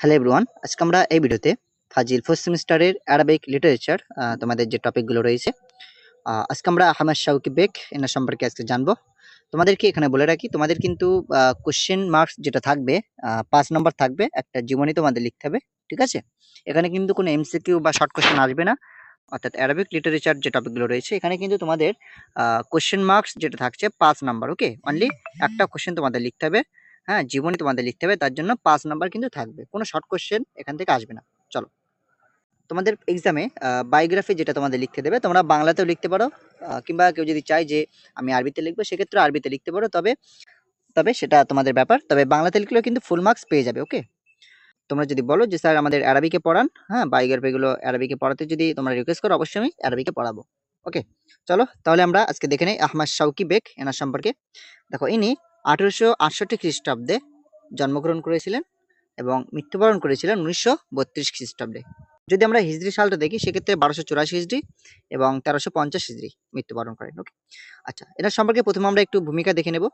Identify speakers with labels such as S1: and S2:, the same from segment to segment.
S1: Hello everyone আজকে আমরা এই ভিডিওতে ফাজিল ফার্স্ট সেমিস্টারের অ্যারাবিক লিটারেচার তোমাদের যে টপিকগুলো রয়েছে আজকে আমরা আহমেদ শাউকি বেক এনার সম্পর্কে আজকে জানব। তোমাদেরকে এখানে বলে রাখি, তোমাদের কিন্তু কোশ্চেন মার্কস যেটা থাকবে পাঁচ নম্বর থাকবে, একটা জীবনী তোমাদের লিখতে হবে, ঠিক আছে? এখানে কিন্তু কোনো এমসিকিউ বা শর্ট কোশ্চেন আসবে না। অর্থাৎ অ্যারাবিক লিটারেচার যে টপিকগুলো রয়েছে, এখানে কিন্তু তোমাদের কোশ্চেন মার্কস যেটা থাকছে, পাঁচ নাম্বার ওকে অনলি একটা কোশ্চেন তোমাদের লিখতে হবে। হ্যাঁ জীবনী তোমাদের লিখতে হবে, তার জন্য পাঁচ নাম্বার কিন্তু থাকবে। কোনো শর্ট কোশ্চেন এখান থেকে আসবে না। চলো। তোমাদের এক্সামে বায়োগ্রাফি যেটা তোমাদের লিখতে দেবে, তোমরা বাংলাতেও লিখতে পারো কিংবা কেউ যদি চায় যে আমি আরবিতে লিখব, সেক্ষেত্রে আরবিতে লিখতে পারো। তবে তবে সেটা তোমাদের ব্যাপার। তবে বাংলাতে লিখলেও কিন্তু ফুল মার্কস পেয়ে যাবে ওকে তোমরা যদি বলো যে, স্যার, আমাদের অ্যারাবিকে পড়ান। হ্যাঁ বায়োগ্রাফিগুলো অ্যারাবিকে পড়াতে যদি তোমরা রিকোয়েস্ট করো, অবশ্যই আমি অ্যারাবিকে পড়াবো ওকে চলো, তাহলে আমরা আজকে দেখে নেই, আহমদ শাউকি বেক এনার সম্পর্কে। দেখো, ইনি আঠেরোশো আটষট্টি খ্রিস্টাব্দে জন্মগ্রহণ করেছিলেন এবং মৃত্যুবরণ করেছিলেন উনিশশো বত্রিশ খ্রিস্টাব্দে। যদি আমরা হিজড়ি সালটা দেখি, সেক্ষেত্রে বারোশো চুরাশি হিজড়ি এবং তেরোশো পঞ্চাশ হিজড়ি মৃত্যুবরণ করেন ওকে আচ্ছা এটার সম্পর্কে প্রথমে আমরা একটু ভূমিকা দেখে নেব।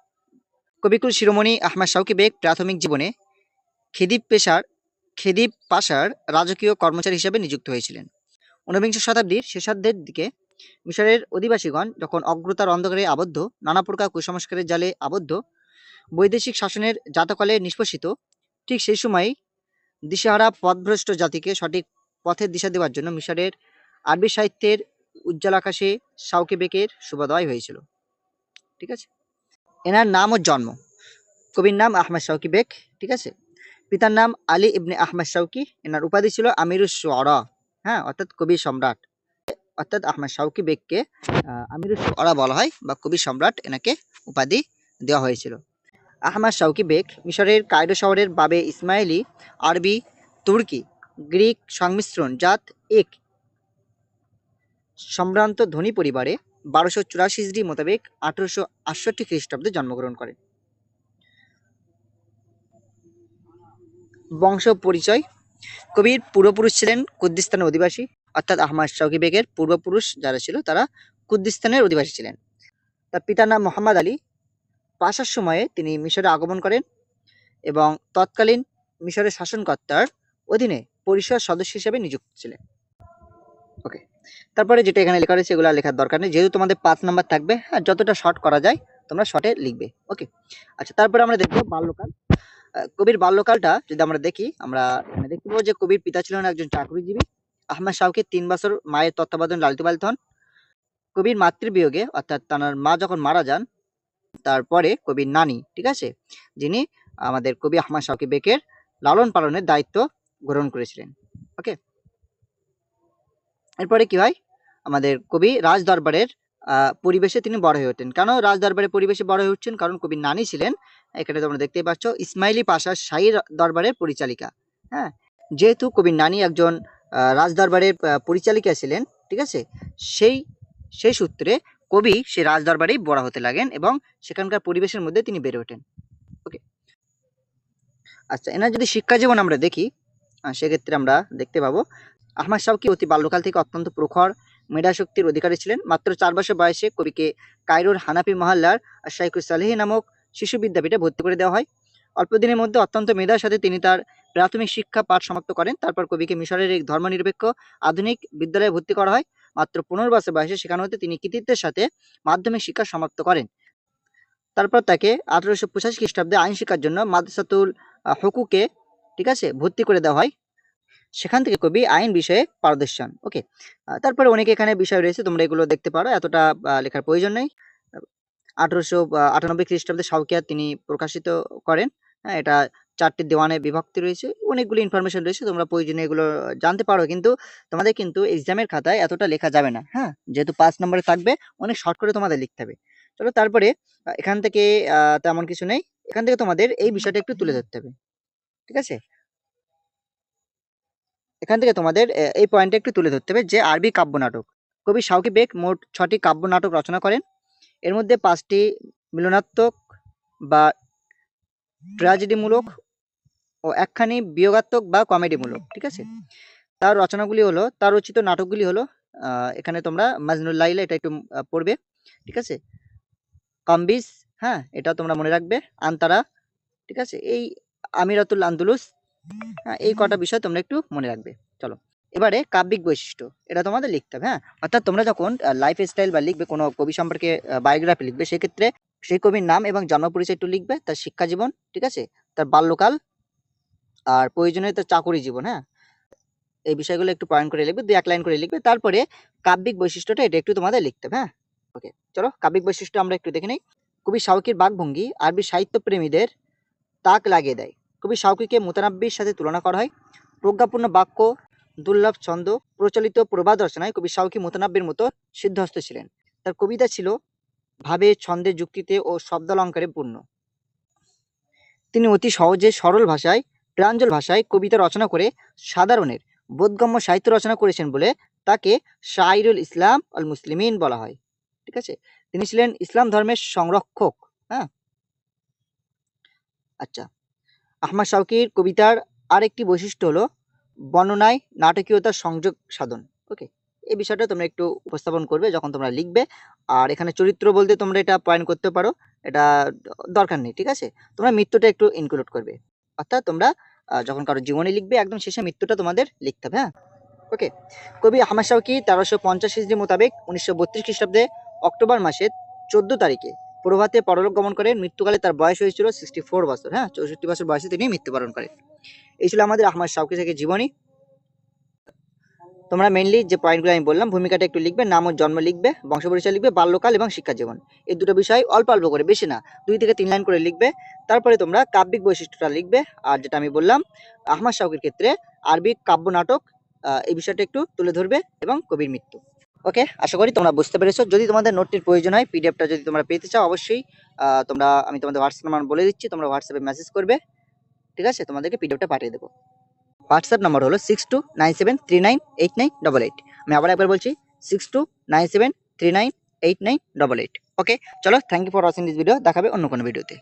S1: কবিকুল শিরোমণি আহমদ শাউকি বেগ প্রাথমিক জীবনে খেদিব পেশার, খেদিব পাশার রাজকীয় কর্মচারী হিসেবে নিযুক্ত হয়েছিলেন। ঊনবিংশ শতাব্দীর শেষার্ধের দিকে মিশরের অধিবাসীগণ যখন অগ্রতার অন্ধকারে আবদ্ধ, নানা প্রকার কুসংস্কারের জালে আবদ্ধ বৈদেশিক শাসনের জাতকালে নিষ্পেষিত, ঠিক সেই সময় দিশেহারা পথভ্রষ্ট জাতিকে সঠিক পথের দিশা দেওয়ার জন্য মিশরের আরবি সাহিত্যের উজ্জ্বল আকাশে শাউকি বেকের শুভোদয় হয়েছিল। ঠিক আছে? এনার নাম ও জন্ম। কবির নাম আহমেদ শাউকি বেক ঠিক আছে? পিতার নাম আলী ইবনে আহমেদ শাউকি এনার উপাধি ছিল আমিরুস শুআরা হ্যাঁ অর্থাৎ কবি সম্রাট। অর্থাৎ আহমেদ শাউকি বেগকে আমিরুস শুআরা বলা হয় বা কবি সম্রাট এনাকে উপাধি দেওয়া হয়েছিল। আহমদ শাউকি বেগ, মিশরের কায়রো শহরের বাবে ইসমাইলি, আরবি, তুর্কি, গ্রিক সংমিশ্রণ জাত এক। সম্ভ্রান্ত ধনী পরিবারে বারোশো চুরাশি হিজড়ি মোতাবেক আঠারোশো আটষট্টি খ্রিস্টাব্দে জন্মগ্রহণ করেন বংশ পরিচয়, কবির পূর্বপুরুষ ছিলেন কুদ্দিস্তানের অধিবাসী, অর্থাৎ আহমদ শাউকি বেগের পূর্বপুরুষ যারা ছিল, তারা কুদ্দিস্তানের অধিবাসী ছিলেন। তার পিতার নাম মোহাম্মদ আলী পাশার সময়ে তিনি মিশরে আগমন করেন এবং তৎকালীন মিশরের শাসনকর্তার অধীনে পরিষদ সদস্য হিসেবে নিযুক্ত ছিলেন। ওকে তারপরে যেটা এখানে লেখা রয়েছে, এগুলো লেখার দরকার নেই। যেহেতু তোমাদের পাঁচ নাম্বার থাকবে হ্যাঁ যতটা শর্ট করা যায়, তোমরা শর্টে লিখবে। ওকে আচ্ছা তারপরে আমরা দেখব বাল্যকাল। কবির বাল্যকালটা যদি আমরা দেখি, আমরা এখানে দেখতে পাবো যে কবির পিতা ছিলেন একজন চাকরিজীবী। আহমদ শাহকে তিন বছর মায়ের তত্ত্বাবধান লালিত পালিত হন। কবির মাতৃবিয়োগে, অর্থাৎ তার মা যখন মারা যান তারপরে কবির নানি, ঠিক আছে? যিনি আমাদের কবি আহমদ শাকি বেকের লালন পালনের দায়িত্ব গ্রহণ করেছিলেন, ওকে? এরপরে কি হয়? আমাদের কবি রাজ দরবারের পরিবেশে তিনি বড় হয়ে ওঠেন। কেন রাজ দরবারের পরিবেশে বড় হয়ে উঠছেন? কারণ কবির নানি ছিলেন, এখানে তোমরা দেখতেই পাচ্ছ, ইসমাইলি পাশা শাহী দরবারের পরিচালিকা হ্যাঁ? যেহেতু কবির নানি একজন রাজ দরবারের পরিচালিকা ছিলেন, ঠিক আছে? সেই সেই সূত্রে কবি সে রাজ দরবারেই বড় হতে লাগেন এবং সেখানকার পরিবেশের মধ্যে তিনি বেড়ে ওঠেন। ওকে আচ্ছা এনার যদি শিক্ষা জীবন আমরা দেখি সেক্ষেত্রে আমরা দেখতে পাবো, আহমদ শাহকি অতি বাল্যকাল থেকে অত্যন্ত প্রখর মেধা শক্তির অধিকারী ছিলেন? মাত্র চার বছর বয়সে কবিকে কায়রোর হানাফি মহল্লার শাইকুল সালেহি নামক শিশু বিদ্যাপীঠে ভর্তি করে দেওয়া হয়। অল্প দিনের মধ্যে অত্যন্ত মেধার সাথে তিনি তার প্রাথমিক শিক্ষা পাঠ সমাপ্ত করেন। তারপর কবিকে মিশরের এক ধর্মনিরপেক্ষ আধুনিক বিদ্যালয়ে ভর্তি করা হয়। মাত্র পনেরো বছর বয়সে সেখানে হতে তিনি কৃতিত্বের সাথে মাধ্যমিক শিক্ষা সমাপ্ত করেন। তারপর তাকে আঠারোশো পঁচাশি খ্রিস্টাব্দে আইন শিক্ষার জন্য মাদ্রাসাতুল হুকুকে, ঠিক আছে, ভর্তি করে দেওয়া হয়। সেখান থেকে কবি আইন বিষয়ে পারদর্শী হন ওকে তারপরে অনেক এখানে বিষয় রয়েছে, তোমরা এগুলো দেখতে পারো, এতটা লেখার প্রয়োজন নেই। আঠারোশো আটানব্বই খ্রিস্টাব্দে সাউকিয়া তিনি প্রকাশিত করেন। হ্যাঁ এটা চারটি দেওয়ানে বিভক্তি রয়েছে, অনেকগুলো ইনফরমেশন রয়েছে, তোমরা প্রয়োজনে এগুলো জানতে পারো। কিন্তু তোমাদের কিন্তু এক্সামের খাতায় এতটা লেখা যাবে না হ্যাঁ? যেহেতু পাঁচ নম্বরে থাকবে, অনেক শর্ট করে তোমাদের লিখতে হবে। চলো তারপরে এখান থেকে তেমন কিছু নেই। এখান থেকে তোমাদের এই বিষয়টা একটু তুলে ধরতে হবে, ঠিক আছে? এখান থেকে তোমাদের এই পয়েন্টটা একটু তুলে ধরতে হবে যে আরবি কাব্য নাটক। কবি শাউকি বেগ মোট ছটি কাব্য নাটক রচনা করেন। এর মধ্যে পাঁচটি মিলনাত্মক বা ট্র্যাজেডিমূলক ও একখানি বিয়োগাত্মক বা কমেডিমূলক ঠিক আছে? তার রচনাগুলি হলো তার রচিত নাটকগুলি হলো এখানে তোমরা মাজনুল লাইলা এটা একটু পড়বে ঠিক আছে? কম্বিস হ্যাঁ এটা তোমরা মনে রাখবে আন্তারা ঠিক আছে? এই আমিরাতুল আন্দুলুস হ্যাঁ এই কটা বিষয় তোমরা একটু মনে রাখবে চলো। এবারে কাব্যিক বৈশিষ্ট্য এটা তোমাদের লিখতে হবে হ্যাঁ? অর্থাৎ তোমরা যখন লাইফ স্টাইল বা লিখবে কোনো কবি সম্পর্কে বায়োগ্রাফি লিখবে সেক্ষেত্রে সেই কবির নাম এবং জন্ম পরিচয় একটু লিখবে তার শিক্ষা জীবন ঠিক আছে? তার বাল্যকাল আর প্রয়োজনীয় তার চাকরি জীবন হ্যাঁ? এই বিষয়গুলো একটু পয়েন্ট করে লিখবে দু এক লাইন করে লিখবে, তারপরে কাব্যিক বৈশিষ্ট্যটা এটা একটু তোমাদের লিখতে হবে হ্যাঁ? ওকে চলো কাব্যিক বৈশিষ্ট্য আমরা একটু দেখে নিই। কবি শাউকির বাকভঙ্গি, আরবি সাহিত্য প্রেমীদের তাক লাগিয়ে দেয়। কবি শাউকিকে মুতানাব্বির সাথে তুলনা করা হয়। প্রজ্ঞাপূর্ণ বাক্য, দুর্লভ ছন্দ, প্রচলিত প্রবাদ রচনায় কবি শাউকি মুতানাব্বির মতো সিদ্ধহস্ত ছিলেন। তার কবিতা ছিল, ভাবে ছন্দে যুক্তিতে ও শব্দালঙ্কারে পূর্ণ। তিনি অতি সহজে সরল ভাষায় প্রাঞ্জল ভাষায় কবিতা রচনা করে সাধারণের বোধগম্য সাহিত্য রচনা করেছেন বলে তাকে শাইরুল ইসলাম আল মুসলিমিন বলা হয়। ঠিক আছে? তিনি ছিলেন ইসলাম ধর্মের সংরক্ষক হ্যাঁ? আচ্ছা আহমদ শাউকির কবিতার আরেকটি বৈশিষ্ট্য হলো বর্ণনায় নাটকীয়তার সংযোগ সাধন। ওকে, এই বিষয়টা তোমরা একটু উপস্থাপন করবে যখন তোমরা লিখবে। আর এখানে চরিত্র বলতে তোমরা এটা পয়েন্ট করতে পারো, এটা দরকার নেই, ঠিক আছে? তোমরা মৃত্যুটা একটু ইনক্লুড করবে। অর্থাৎ তোমরা যখন কারও জীবনী লিখবে, একদম শেষে মৃত্যুটা তোমাদের লিখতে হবে হ্যাঁ? ওকে কবি আহমদ শাহকি তেরোশো পঞ্চাশ ইসরি মোতাবেক উনিশশো বত্রিশ খ্রিস্টাব্দে অক্টোবর মাসের চোদ্দ তারিখে প্রভাতে পরলোক গমন করেন। মৃত্যুকালে তার বয়স হয়েছিল সিক্সটি ফোর বছর হ্যাঁ? চৌষট্টি বছর বয়সে তিনি মৃত্যুবরণ করেন। এই ছিল আমাদের আহমদ সাউকি থেকে জীবনী। তোমরা মেনলি যে পয়েন্টগুলো আমি বললাম, ভূমিকাটা একটু লিখবে, নাম ও জন্ম লিখবে বংশ পরিচয় লিখবে, বাল্যকাল এবং শিক্ষা জীবন এই দুটো বিষয় অল্প অল্প করে, বেশি না, দুই থেকে তিন লাইন করে লিখবে। তারপরে তোমরা কাব্যিক বৈশিষ্ট্যটা লিখবে, আর যেটা আমি বললাম, আহমদ শাউকির ক্ষেত্রে আরবি কাব্য নাটক এই বিষয়টা একটু তুলে ধরবে, এবং কবির মৃত্যু। ওকে, আশা করি তোমরা বুঝতে পেরেছ। যদি তোমাদের নোটটির প্রয়োজন হয় পিডিএফটা যদি তোমরা পেতে চাও, অবশ্যই তোমরা, আমি তোমাদের হোয়াটসঅ্যাপ নাম্বার বলে দিচ্ছি, তোমরা হোয়াটসঅ্যাপে মেসেজ করবে। ঠিক আছে? তোমাদেরকে পিডিএফটা পাঠিয়ে দেবো। হোয়াটসঅ্যাপ নম্বর হলো six two nine seven three nine eight nine double eight আমি আবার একবার বলছি six two nine seven three nine eight nine double eight okay চলো thank you for watching this video দেখাবে অন্য কোনো ভিডিওতে